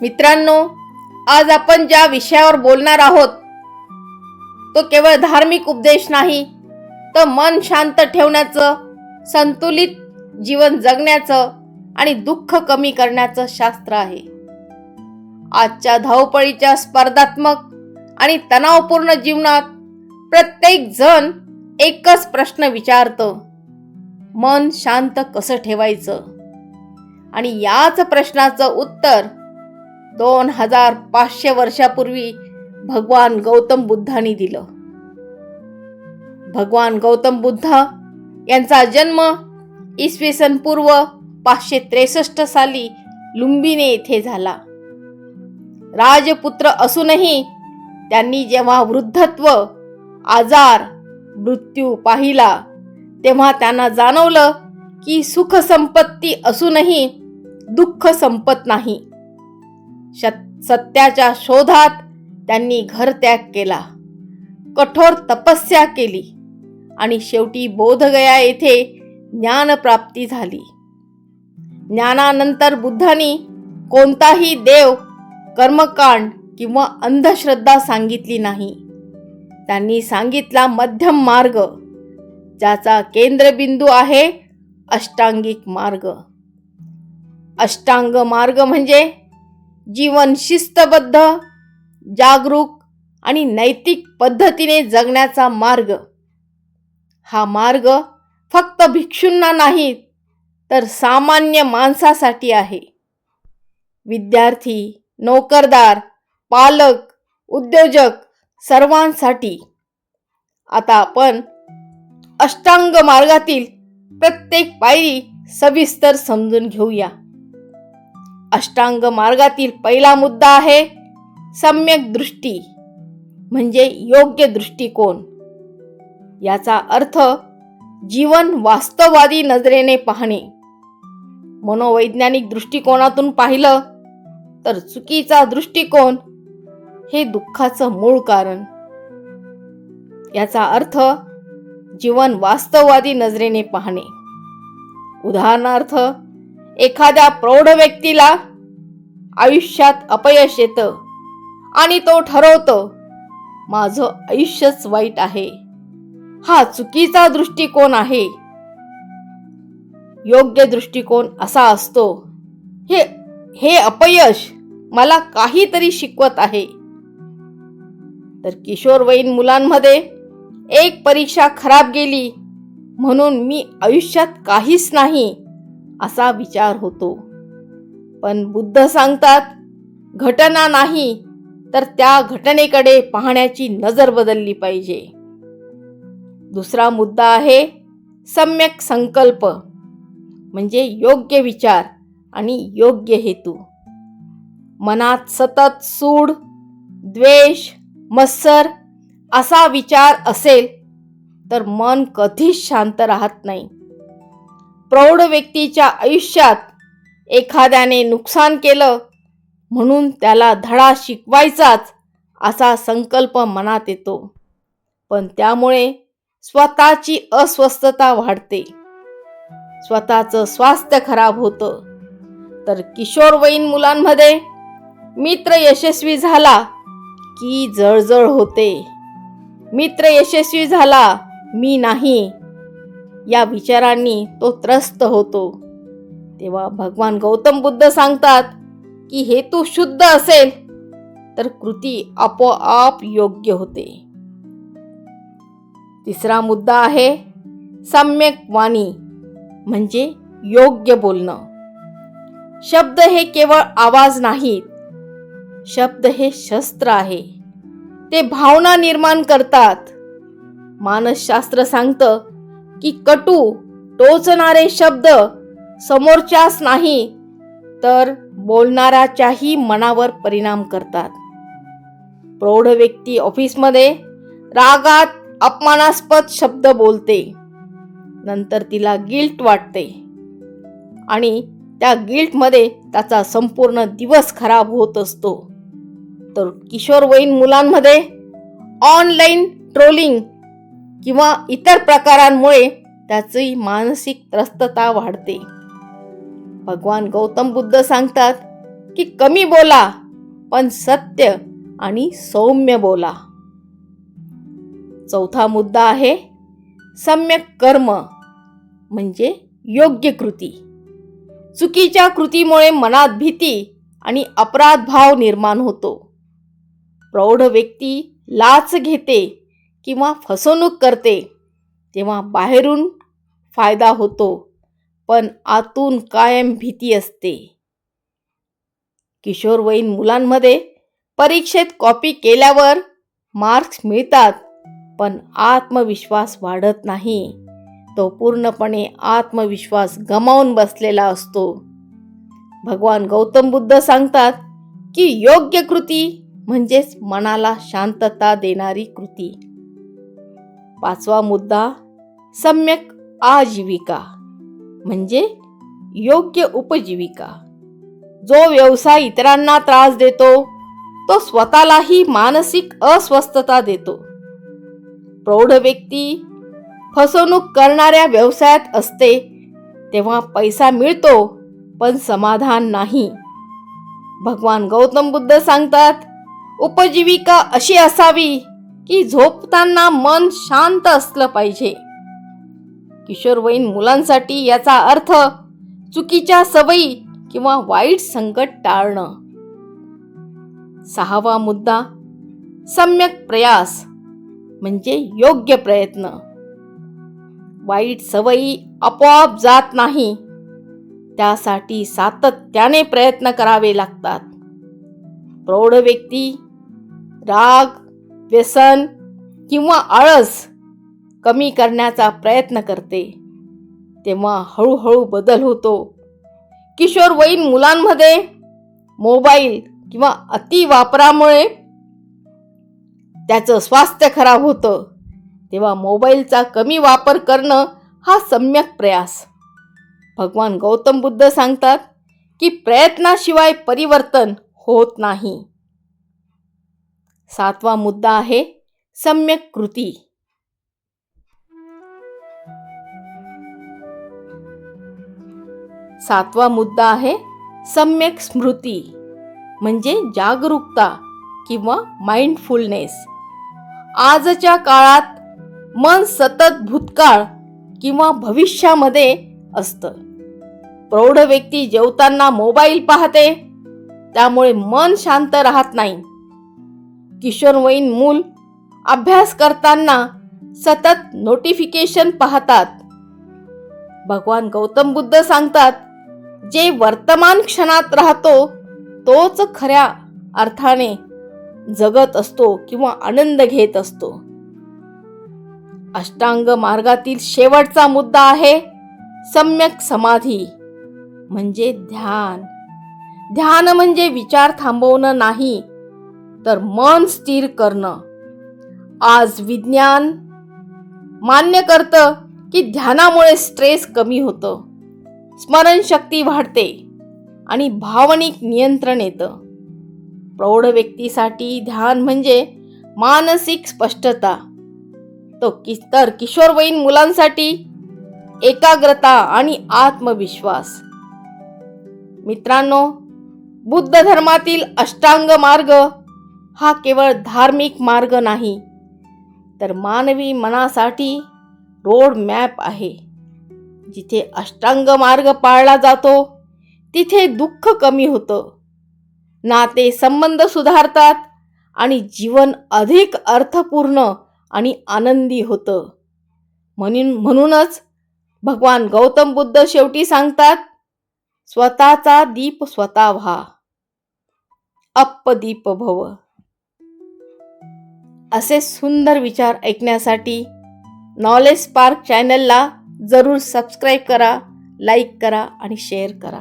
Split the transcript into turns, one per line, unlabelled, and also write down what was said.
मित्रांनो आज आपण ज्या विषयावर बोलणार आहोत तो केवळ धार्मिक उपदेश नाही तर मन शांत ठेवण्याचं संतुलित जीवन जगण्याचं आणि दुःख कमी करण्याचं शास्त्र आहे. आजच्या धावपळीच्या स्पर्धात्मक आणि तणावपूर्ण जीवनात प्रत्येक जण एकच प्रश्न विचारतं मन शांत कसं ठेवायचं? आणि याच प्रश्नाचं उत्तर दोन हजार पाचशे वर्षापूर्वी भगवान गौतम बुद्धांनी दिलं. भगवान गौतम बुद्ध यांचा जन्म इसवी सन पूर्व पाचशे त्रेसष्ट साली लुंबिनी येथे झाला. राजपुत्र असूनही त्यांनी जेव्हा वृद्धत्व आजार मृत्यू पाहिला तेव्हा त्यांना जाणवलं की सुख संपत्ती असूनही दुःख संपत नाही. सत्याच्या शोधात त्यांनी घर त्याग केला. कठोर तपस्या केली आणि शेवटी बोधगया येथे ज्ञानप्राप्ती झाली. ज्ञानानंतर बुद्धांनी कोणताही देव कर्मकांड किंवा अंधश्रद्धा सांगितली नाही. त्यांनी सांगितला मध्यम मार्ग ज्याचा केंद्रबिंदू आहे अष्टांगिक मार्ग. अष्टांग मार्ग म्हणजे जीवन शिस्तबद्ध जागरूक आणि नैतिक पद्धतीने जगण्याचा मार्ग. हा मार्ग फक्त भिक्षूंना नाही तर सामान्य माणसासाठी आहे. विद्यार्थी नोकरदार पालक उद्योजक सर्वांसाठी. आता आपण अष्टांग मार्गातील प्रत्येक पायरी सविस्तर समजून घेऊया. अष्टांग मार्गातील पहिला मुद्दा आहे सम्यक दृष्टी. म्हणजे योग्य दृष्टिकोन. याचा अर्थ जीवन वास्तववादी नजरेने पाहणे. मनोवैज्ञानिक दृष्टिकोनातून पाहिलं तर चुकीचा दृष्टिकोन हे दुःखाचं मूळ कारण. याचा अर्थ जीवन वास्तववादी नजरेने पाहणे. उदाहरणार्थ एखाद्या प्रौढ व्यक्तीला आयुष्यात अपयश येतं आणि तो ठरवतो माझं आयुष्यच वाईट आहे. हा चुकीचा दृष्टिकोन आहे. योग्य दृष्टिकोन असा असतो हे हे अपयश मला काहीतरी शिकवत आहे. तर किशोरवयीन मुलांमध्ये एक परीक्षा खराब गेली म्हणून मी आयुष्यात काहीच नाही असा विचार होतो. पण बुद्ध सांगतात घटना नाही तर त्या घटनेकडे पाहण्याची नजर बदलली पाहिजे. दुसरा मुद्दा आहे सम्यक संकल्प म्हणजे योग्य विचार आणि योग्य हेतू. मनात सतत सूड द्वेष मत्सर असा विचार असेल तर मन कधीच शांत राहत नाही. प्रौढ व्यक्तीच्या आयुष्यात एखाद्याने नुकसान केलं म्हणून त्याला धडा शिकवायचाच असा संकल्प मनात येतो. पण त्यामुळे स्वतःची अस्वस्थता वाढते. स्वतःचं स्वास्थ्य खराब होतं. तर किशोरवयीन मुलांमध्ये मित्र यशस्वी झाला की जळजळ होते. मित्र यशस्वी झाला मी नाही. या विचारांनी तो त्रस्त होतो. तेव्हा भगवान गौतम बुद्ध सांगतात की हेतू शुद्ध असेल तर कृती आपोआप योग्य होते. तिसरा मुद्दा आहे सम्यक वाणी म्हणजे योग्य बोलणं. शब्द हे केवळ आवाज नाहीत शब्द हे शस्त्र आहे. ते भावना निर्माण करतात. मानसशास्त्र सांगतं की कटू टोचणारे शब्द समोरच्याच नाही तर बोलणाऱ्याच्याही मनावर परिणाम करतात. प्रौढ व्यक्ती ऑफिसमध्ये रागात अपमानास्पद शब्द बोलते. नंतर तिला गिल्ट वाटते. आणि त्या गिल्टमध्ये त्याचा संपूर्ण दिवस खराब होत असतो. तर किशोरवयीन मुलांमध्ये ऑनलाईन ट्रोलिंग किंवा इतर प्रकारांमुळे त्याची मानसिक त्रस्तता वाढते. भगवान गौतम बुद्ध सांगतात की कमी बोला पण सत्य आणि सौम्य बोला. चौथा मुद्दा आहे सम्यक कर्म म्हणजे योग्य कृती. चुकीच्या कृतीमुळे मनात भीती आणि अपराध भाव निर्माण होतो. प्रौढ व्यक्ती लाच घेते किंवा फसवणूक करते तेव्हा बाहेरून फायदा होतो. पण आतून कायम भीती असते. किशोरवयीन मुलांमध्ये परीक्षेत कॉपी केल्यावर मार्क्स मिळतात पण आत्मविश्वास वाढत नाही. तो पूर्णपणे आत्मविश्वास गमावून बसलेला असतो. भगवान गौतम बुद्ध सांगतात की योग्य कृती म्हणजेच मनाला शांतता देणारी कृती. पाचवा मुद्दा सम्यक आजीविका. म्हणजे योग्य उपजीविका. जो व्यवसाय इतरांना त्रास देतो तो स्वतःलाही मानसिक अस्वस्थता देतो. प्रौढ व्यक्ती फसवणूक करणाऱ्या व्यवसायात असते तेव्हा पैसा मिळतो पण समाधान नाही. भगवान गौतम बुद्ध सांगतात उपजीविका अशी असावी की झोपताना मन शांत असलं पाहिजे. किशोरवयीन मुलांसाठी याचा अर्थ चुकीच्या सवयी किंवा वाईट संकट टाळणं. सहावा मुद्दा सम्यक प्रयास म्हणजे योग्य प्रयत्न. वाईट सवयी आपोआप जात नाही त्यासाठी सातत्याने प्रयत्न करावे लागतात. प्रौढ व्यक्ती राग व्यसन किंवा आळस कमी करण्याचा प्रयत्न करते. तेव्हा हळूहळू बदल होतो. किशोरवयीन मुलांमध्ये मोबाईल किंवा अतिवापरामुळे त्याचं स्वास्थ्य खराब होतं. तेव्हा मोबाईलचा कमी वापर करणं हा सम्यक प्रयास. भगवान गौतम बुद्ध सांगतात की प्रयत्नाशिवाय परिवर्तन होत नाही. सातवा मुद्दा आहे सम्यक कृती. सातवा मुद्दा आहे सम्यक स्मृती म्हणजे जागरूकता किंवा माइंडफुलनेस आजच्या काळात मन सतत भूतकाळ किंवा भविष्यामध्ये असतं. प्रौढ व्यक्ती जेवताना मोबाईल पाहते त्यामुळे मन शांत राहत नाही. किशोरवयीन मूल अभ्यास करताना सतत नोटिफिकेशन पाहतात. भगवान गौतम बुद्ध सांगतात जे वर्तमान क्षणात राहतो तोच खऱ्या अर्थाने जगत असतो किंवा आनंद घेत असतो. अष्टांग मार्गातील शेवटचा मुद्दा आहे सम्यक समाधी म्हणजे ध्यान. ध्यान म्हणजे विचार थांबवणं नाही तर मन स्थिर करणं. आज विज्ञान मान्य करतं की ध्यानामुळे स्ट्रेस कमी होतं. स्मरणशक्ती वाढते आणि भावनिक नियंत्रण येतं. प्रौढ व्यक्तीसाठी ध्यान म्हणजे मानसिक स्पष्टता. तो कि तर किशोरवयीन मुलांसाठी एकाग्रता आणि आत्मविश्वास. मित्रांनो बुद्ध धर्मातील अष्टांग मार्ग हा केवळ धार्मिक मार्ग नाही तर मानवी मनासाठी रोड मॅप आहे. जिथे अष्टांग मार्ग पाळला जातो तिथे दुःख कमी होतं. नाते संबंध सुधारतात आणि जीवन अधिक अर्थपूर्ण आणि आनंदी होतं. म्हणून म्हणूनच भगवान गौतम बुद्ध शेवटी सांगतात स्वतःचा दीप स्वतः व्हा. अप्पदीप भव. असे सुंदर विचार ऐकण्यासाठी नॉलेज स्पार्क चॅनलला जरूर सबस्क्राईब करा लाईक करा आणि शेअर करा.